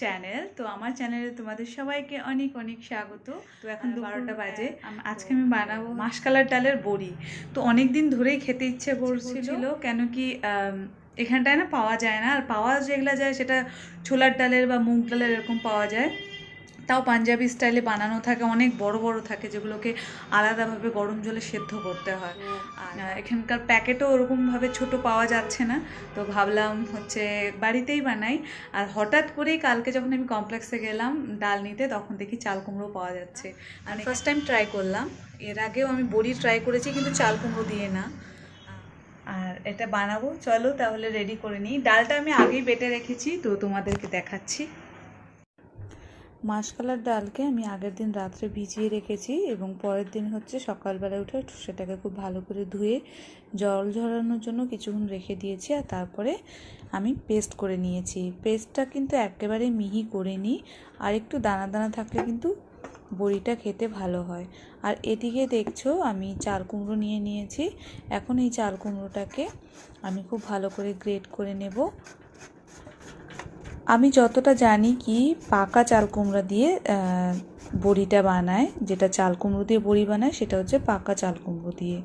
Channel তো আমার চ্যানেলে তোমাদের সবাইকে অনেক অনেক স্বাগত। তো এখন বারোটা বাজে আজকে আমি বানাবো মাসকালার ডালের বড়ি। তো অনেক দিন ধরেই খেতে ইচ্ছে করছিল কেন কি এখানটায় না পাওয়া যায় না। আর পাওয়া যেগুলো যায় সেটা ছোলার ডালের বা মুগ ডালের এরকম পাওয়া যায়। তাও পাঞ্জাবি স্টাইলে বানানো থাকে, অনেক বড় বড় থাকে যেগুলোকে আলাদাভাবে গরম জলে সেদ্ধ করতে হয়। আর এখানকার প্যাকেটও ওরকমভাবে ছোট পাওয়া যাচ্ছে না। তো ভাবলাম হচ্ছে বাড়িতেই বানাই। আর হঠাৎ করেই কালকে যখন আমি কমপ্লেক্সে গেলাম ডাল নিতে, তখন দেখি চাল কুমড়ো পাওয়া যাচ্ছে। আমি ফার্স্ট টাইম ট্রাই করলাম। এর আগেও আমি বড়ি ট্রাই করেছি, কিন্তু চাল কুমড়ো দিয়ে না। আর এটা বানাবো, চলো তাহলে রেডি করে নিই। ডালটা আমি আগেই বেটে রেখেছি, তো তোমাদেরকে দেখাচ্ছি। মাসকালার ডালকে আমি আগের দিন রাত্রে ভিজিয়ে রেখেছি এবং পরের দিন হচ্ছে সকালবেলা উঠে সেটাকে খুব ভালো করে ধুয়ে জল ঝরানোর জন্য কিছুক্ষণ রেখে দিয়েছি আর তারপরে আমি পেস্ট করে নিয়েছি। পেস্টটা কিন্তু একেবারে মিহি করে নিই আর একটু দানা দানা থাকলে কিন্তু বড়িটা খেতে ভালো হয়। আর এদিকে দেখছ আমি চাল কুমড়ো নিয়ে নিয়েছি। এখন এই চাল কুমড়োটাকে আমি খুব ভালো করে গ্রেট করে নেব। আমি যতটা জানি কি, পাকা চাল কুমড়া দিয়ে বড়িটা বানায়, যেটা চাল কুমড়ো দিয়ে বড়ি বানায়, সেটা হচ্ছে পাকা চাল কুমড়ো দিয়ে।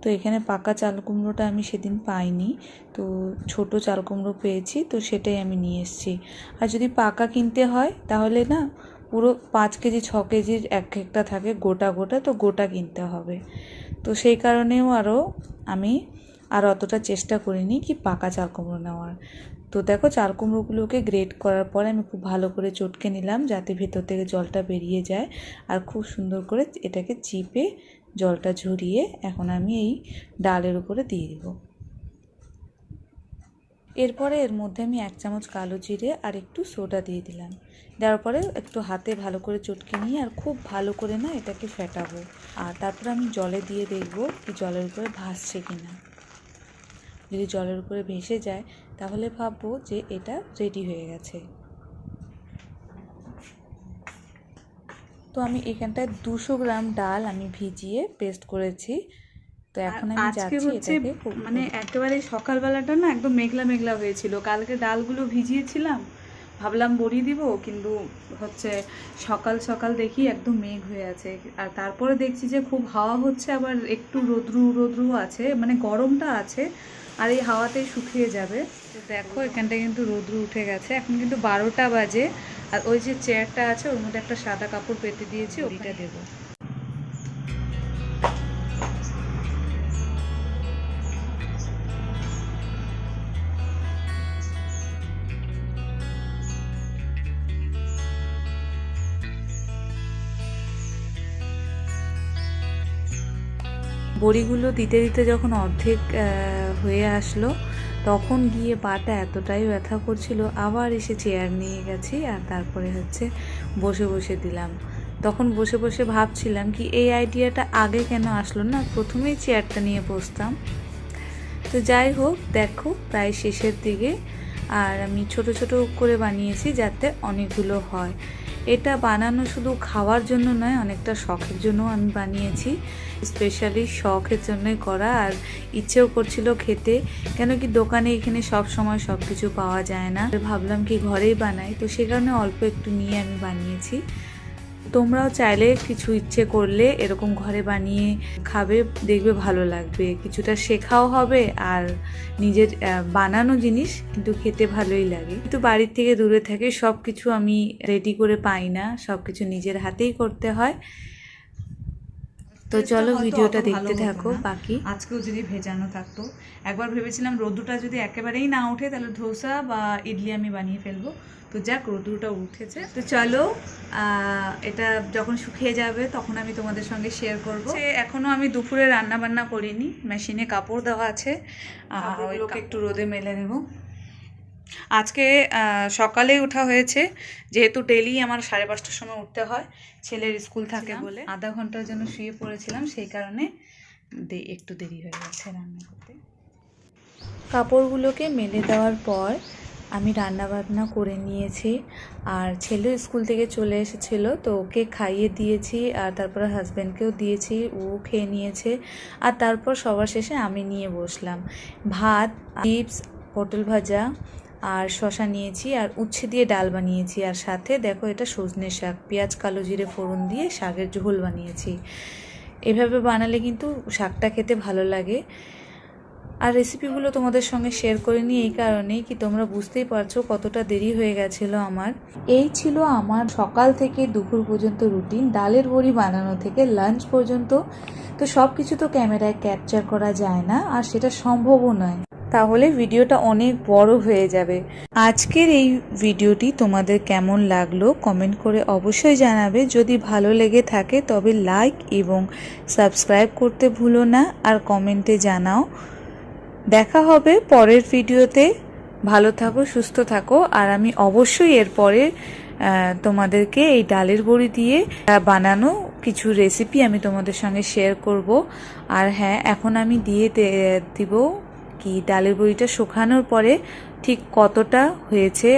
তো এখানে পাকা চাল কুমড়োটা আমি সেদিন পাইনি। তো ছোট চাল কুমড়ো পেয়েছি, তো সেটাই আমি নিয়ে এসেছি। আর যদি পাকা কিনতে হয়, তাহলে না, পুরো পাঁচ কেজি, ছ কেজির এক একটা থাকে, গোটা গোটা, তো গোটা কিনতে হবে। তো সেই কারণেও আরও আমি আর অতটা চেষ্টা করিনি কি পাকা চাল কুমড়ো নেওয়ার। তো দেখো চাল কুমড়োগুলোকে গ্রেট করার পরে আমি খুব ভালো করে চটকে নিলাম যাতে ভেতর থেকে জলটা বেরিয়ে যায় আর খুব সুন্দর করে এটাকে চিপে জলটা ঝরিয়ে এখন আমি এই ডালের উপরে দিয়ে দেবো। এরপরে এর মধ্যে আমি এক চামচ কালো জিরে আর একটু সোডা দিয়ে দিলাম। দেওয়ার পরে একটু হাতে ভালো করে চটকে নিয়ে আর খুব ভালো করে না এটাকে ফেটাবো। আর তারপরে আমি জলে দিয়ে দেখব কি জলের উপরে ভাসছে কিনা। যদি জলের উপরে ভেসে যায় তাহলে ভাববো যে এটা রেডি হয়ে গেছে। তো আমি এখানটায় দুশো গ্রাম ডাল আমি ভিজিয়ে পেস্ট করেছি। তো এখন আমি আজকে যাচ্ছি এটাকে মানে একেবারে সকালবেলাটা না একদম মেঘলা মেঘলা হয়েছিল। কালকে ডালগুলো ভিজিয়েছিলাম ভাবলাম বড়ি দিব, কিন্তু হচ্ছে সকাল সকাল দেখি একদম মেঘ হয়ে আছে। আর তারপরে দেখছি যে খুব হাওয়া হচ্ছে, আবার একটু রোদ্রু রোদ্রু আছে মানে গরমটা আছে, আর এই হাওয়াতেই শুকিয়ে যাবে। দেখো এখানটা কিন্তু রোদ্রু উঠে গেছে। এখন কিন্তু বারোটা বাজে, আর ওই যে চেয়ারটা আছে, ওর মধ্যে একটা সাদা কাপড় পেতে দিয়েছি ওইটা দেবো। বড়িগুলো দিতে দিতে যখন অর্ধেক হয়ে আসলো, তখন গিয়ে পাটা এতটাই ব্যথা করছিল, আবার এসে চেয়ার নিয়ে গেছি আর তারপরে হচ্ছে বসে বসে দিলাম। তখন বসে বসে ভাবছিলাম কি এই আইডিয়াটা আগে কেন আসলো না? প্রথমেই চেয়ারটা নিয়ে বসতাম। তো যাই হোক, দেখো প্রায় শেষের দিকে, আর আমি ছোট ছোট করে বানিয়েছি যাতে অনেকগুলো হয়। এটা বানানো শুধু খাওয়ার জন্য নয়, অনেকটা শখের জন্য আমি বানিয়েছি। স্পেশালি শখের জন্যই করা, আর ইচ্ছেও করছিল খেতে। কেন কি দোকানে এখানে সব সময় সব কিছু পাওয়া যায় না। ভাবলাম কি ঘরেই বানাই, তো সে কারণে অল্প একটু নিয়ে আমি বানিয়েছি। তোমরাও চাইলে কিছু ইচ্ছে করলে এরকম ঘরে বানিয়ে খাবে দেখবে ভালো লাগবে। কিছুটা শেখাও হবে আর নিজের বানানো জিনিস কিন্তু খেতে ভালোই লাগে। কিন্তু বাড়ির থেকে দূরে থাকে সব কিছু আমি রেডি করে পাই না সব কিছু নিজের হাতেই করতে হয়। তো চলো ভিডিওটা দেখতে থাকো বাকি। আজকেও যদি ভেজানো থাকতো। একবার ভেবেছিলাম রোদ্দুটা যদি একেবারেই না ওঠে তাহলে ধোসা বা ইডলি আমি বানিয়ে ফেলব। তো যাক রোদ্দুরটা উঠেছে। তো চলো এটা যখন শুকিয়ে যাবে তখন আমি তোমাদের সঙ্গে শেয়ার করব। সে এখনও আমি দুপুরে রান্না বান্না করিনি মেশিনে কাপড় দেওয়া আছে। আর ওইগুলোকে একটু রোদে মেলে নেব। আজকে সকালে ওঠা হয়েছে যেহেতু ডেলি আমার সাড়ে পাঁচটার সময় উঠতে হয় ছেলের স্কুল থাকে বলে। আধা ঘণ্টার জন্য শুয়ে পড়েছিলাম সেই কারণে একটু দেরি হয়ে গেছে রান্না করতে। কাপড়গুলোকে মেলে দেওয়ার পর আমি রান্না বান্না করে নিয়েছি। আর ছেলে স্কুল থেকে চলে এসেছিল, তো ওকে খাইয়ে দিয়েছি, আর তারপরে হাজব্যান্ডকেও দিয়েছি, ও খেয়ে নিয়েছে। আর তারপর সবার শেষে আমি নিয়ে বসলাম। ভাত চিপস পটল ভাজা, আর শশা নিয়েছি, আর উচ্ছে দিয়ে ডাল বানিয়েছি। আর সাথে দেখো এটা সজনে শাক, পেঁয়াজ, কালো জিরে, ফোড়ন দিয়ে শাকের ঝোল বানিয়েছি। এভাবে বানালে কিন্তু শাকটা খেতে ভালো লাগে। আর রেসিপিগুলো তোমাদের সঙ্গে শেয়ার করে নিই এই কারণেই কি তোমরা বুঝতেই পারছ কতটা দেরি হয়ে গেছিল আমার। এই ছিল আমার সকাল থেকে দুপুর পর্যন্ত রুটিন ডালের বড়ি বানানো থেকে লাঞ্চ পর্যন্ত। তো সব কিছু তো ক্যামেরায় ক্যাপচার করা যায় না, আর সেটা সম্ভবও নয়। তাহলে ভিডিওটা অনেক বড় হয়ে যাবে। আজকের এই ভিডিওটি তোমাদের কেমন লাগল কমেন্ট করে অবশ্যই জানাবে। যদি ভালো লেগে থাকে তবে লাইক এবং সাবস্ক্রাইব করতে ভুলো না, আর কমেন্টে জানাও। দেখা হবে পরের ভিডিওতে। ভালো থাকো, সুস্থ থাকো, আর আমি অবশ্যই এরপরে তোমাদেরকে এই ডালের বড়ি দিয়ে বানানো কিছু রেসিপি আমি তোমাদের সঙ্গে শেয়ার করব। আর হ্যাঁ এখন আমি দিয়ে দিব কি ডালের বড়িটা শুকানোর পরে ঠিক কতটা হয়েছে।